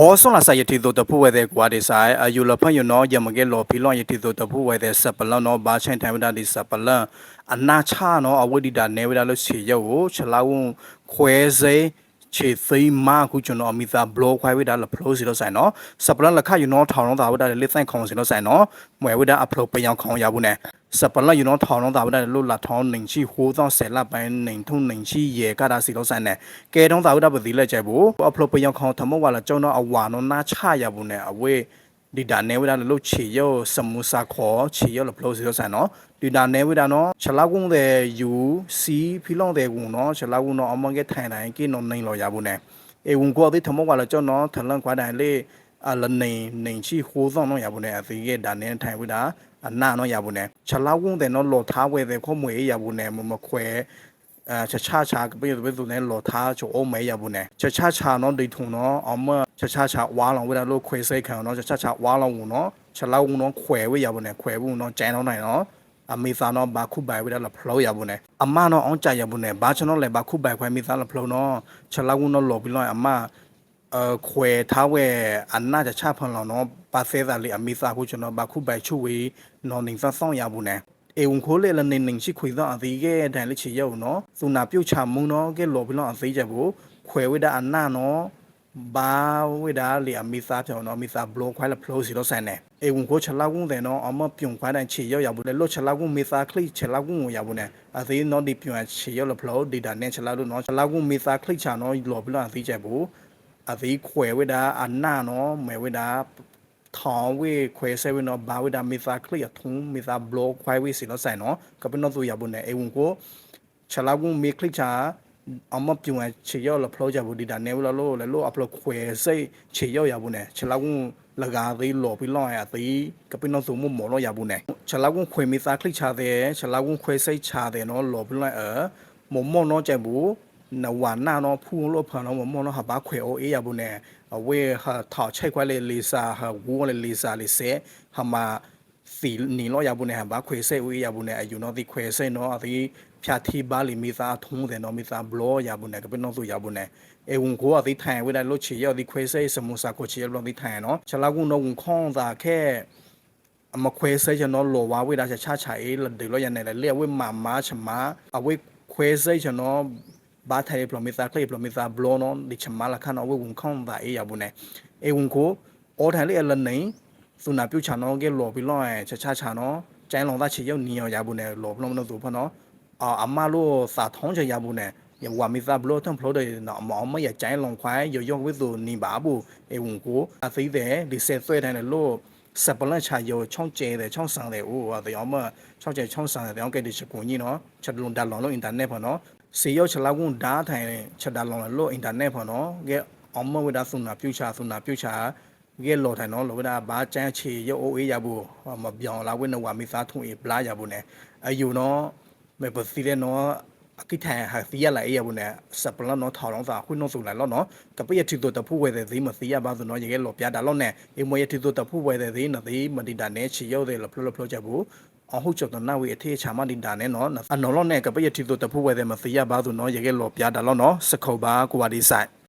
ဩဆွန်လာစာယတီတို့တဖူဝဲတဲ့ကွာဒီဆိုင်အယူလဖယနောယမကေလောဖီလောယတီတို့တဖူဝဲတဲ့စပလနောဘာချင်းတိုင်ဝဒဒီစပလအနာချနောအဝိဒိတာနေဝဒလို့ချေယောကိုချလာဝုံခွဲစေ ချေသိမာခုကျွန်တော်အမိသားဘလော့ခွဲဝဒလဖလို့စီလို့ဆိုင်နော်စပလလခယူနောထောင်တော့တာဝဒလေးဆိုင်ခေါင်စီလို့ဆိုင်နော်မွဲဝဒအဖလို့ပယောင်ခေါင်ရဘူးနဲ့စပလယူနောထောင်တော့တာဝဒလို့လာထောင်းနေချီဟိုးတော့ဆယ်လပိုင်းနေထုံနေချီရေကတာစီလို့ဆိုင်နဲ့ကဲတော့တာဝဒပတိလက်ကျဘူးအဖလို့ပယောင်ခေါင်ထမောဝလာကျွန်တော်အဝါနော်နာချရဘူးနဲ့အဝေး ဒီဒါနေဝဒလို့ချေယောစမူစာခေါ်ချေယောလဖလို့စီလို့ဆန်နော်ဒီဒါနေဝဒနော်ချလာကုန်းတဲ့ယူစီဖီလောင်းတဲ့ကုန်းနော်ချလာကုန်းနော်အမငယ်ထိုင်တိုင်းကိနော်နိုင်လောရဘူးနဲ့အေဝန်ကိုအသိထမောကလည်းကျွန်တော်ထလန်ခွာတိုင်းလေအလနေနေချီဟိုးဆောင်နော်ရဘူးနဲ့အသိရဲ့ဒါနေထိုင်ဝဒအနာနော်ရဘူးနဲ့ချလာကုန်းတဲ့နော်လော်ထားဝဲတဲ့ခေါမွေရဘူးနဲ့မမခွဲ အဲချာချာချာကပြေပြေသူနဲ့လော်ထားချိုအိုမဲရဘူးနဲ့ချာချာချာနော်ဒိထုံနော်အမချာချာချာဝါလောင်ဝဲလို့ခွေစိတ်ခံနော်ချာချာချာဝါလောင်ဘူးနော်ချလောက်ဘူးနော်ခွဲဝဲရဘူးနဲ့ခွဲဘူးနော်ကျန်တော့နိုင်နော်အမေသာနော်ဘာခုပိုင်ဝဲတော့ဖလို့ရဘူးနဲ့အမနော်အောင်ကြရဘူးနဲ့ဘာချနော်လဲဘာခုပိုင်ခွဲမိသားလဖလို့နော်ချလောက်ဘူးနော်လော်ပြီးတော့အမအခွဲထားဝဲအနာချာဖန်လောင်နော်ပါသေးတာလေအမေသာခုကျွန်တော်ဘာခုပိုင်ချူဝေနော်နေသဆောင်ရဘူးနဲ့ เอวงโคเลละนินนิงชิคุยတော့အသေးကဲတန်လက်ချီရုံနော်သူနာပြုတ်ချမုံနော်ကဲလော်ပြီးတော့အသေးချက်ကိုခွဲဝိဒါအနာနော်ဘာဝိဒါလေအမီစာပြောင်းနော်မီစာဘလော့ခွိုင်လဖလို့စီတော့ဆန်နေเอวงโคချလာကုန်းတဲ့နော်အမပြုံခွိုင်တန်ချီရောက်ရဘူးလေလို့ချလာကုန်းမီစာခလိချလာကုန်းကိုရဘူးနဲ့အသေးနော်ဒီပြုံချီရောက်လဖလို့ဒီတာနဲ့ချလာလို့နော်ချလာကုန်းမီစာခလိချာနော်လော်ပြီးတော့အသေးချက်ကိုအသေးခွဲဝိဒါအနာနော်မဲဝိဒါ ထောင်းဝေခွဲဆဲဝနော်ဘာဝဒမီသာကလီထုံမီသာဘလော့ခွဲဝေစီနော်ဆိုင်နော်ကပနောသူရဘူးနဲ့အေဝန်ကိုချလာကုမီကလီချာအမပြုံချေရောက်လဖလို့ကြဘူးဒီတာနေဝလလို့လေလို့အပလခွဲစိတ်ချေရောက်ရဘူးနဲ့ချလာကုလကာသေးလော်ပြီးလောင်းရသေးကပနောသူမမော်လို့ရဘူးနဲ့ချလာကုခွဲမီသာကလီချာတဲ့ချလာကုခွဲစိတ်ချာတဲ့နော်လော်ပြီးလောင်းအမမော်နော်ကြဘူး နဝနာနော်ဖူလို့ဖန်တော့မမော်နော်ဟာဘာခွဲအိုအေးရဘူးနဲ့အဝဲဟာထောက်ချိုက်ခွဲလေလီစာဟာဝူလေလီစာလီဆေဟာမစီနီလောရဘူးနဲ့ဘာခွေဆဲဝေးရဘူးနဲ့အယူနော်ဒီခွေဆဲနော်အဒီဖြာတီပါလီမီစာထုံးတယ်နော်မီစာဘလောရဘူးနဲ့ကပနော်သူရဘူးနဲ့အေဝန်ကိုအဒီထိုင်ဝဲတယ်လို့ချီရဒီခွေဆဲစမူစာကိုချီရလို့ဒီထိုင်နော်ချလာကုနော်ဝန်ခေါင်းသာခဲအမခွဲဆဲချနော်လောဝါဝဲတာချာချာအေးလေလို့ရနေလေလေဝဲမမာချမအဝဲခွဲဆဲချနော် ba thai plo mi sa clay plo mi sa blo no di chama la khan awe wun khong ba e ya bu ne e wun ko o thai le la nei su na pyu cha no ge lo bi lo e cha cha cha no ကျန်းလုံးသားချေရောက်နီရောရဘူးနဲ့လောဘလုံးမလို့သူဖနော်အာအမလို့စာထုံးချရဘူးနဲ့ယဝမီစာဘလို့ထုံဖလို့တယ်နော်မောင်မရကျန်းလုံးခွိုင်းရရောဝိသူနီပါဘူးအေဝန်ကိုအသိတဲ့ဒီဆက်ဆွဲတယ်လို့စပလန်ချာယောချောင်းကျဲတယ်ချောင်းဆန်တယ်ဟိုအတယောမချောင်းကျဲချောင်းဆန်တယ်တောင်းကဲဒီချကွန်ကြီးနော်ချက်လုံးဒါလောင်လို့အင်တာနက်ပေါ့နော် စေရောက်ချလာကွန်ဓာထိုင်ချက်ဒါလောင်လို့အင်တာနက်ပေါ့နော်ကဲအမဝဒဆုနာပြူချာဆုနာပြူချာကဲလော်ထိုင်နော်လောဝဒဘာချမ်းချေရုပ်အိုးအေးရဘူးမပြောင်းလာဝင်းနဝမီစားထုံအေးပလာရဘူးနဲ့အယူနော်မေပစီတဲ့နော်အကိထိုင်ဟာစီရလာအေးရဘူးနဲ့စပလနော်ထောင်းတော့သာခွင်းနော်ဆိုလာလောနော်ကပရတီတို့တဖူဝဲတဲ့ဈေးမစီရပါဆိုနော်ရေလော်ပြတာလောနဲ့အေမွေတီတို့တဖူဝဲတဲ့ဈေးနော်ဈေးမတီတာနဲ့ချီရုပ်တဲ့လောဖလဖလချက်ဘူး အဟုတ်ချက်တော့နာဝေအထေးချာမတင်တာနဲ့နော်အနော်လောနဲ့ကပရတီတို့တဖူဝဲတဲ့မစီရပါဆိုနော်ရေလော်ပြတာလောနော်စခုတ်ပါကွာဒီဆိုင်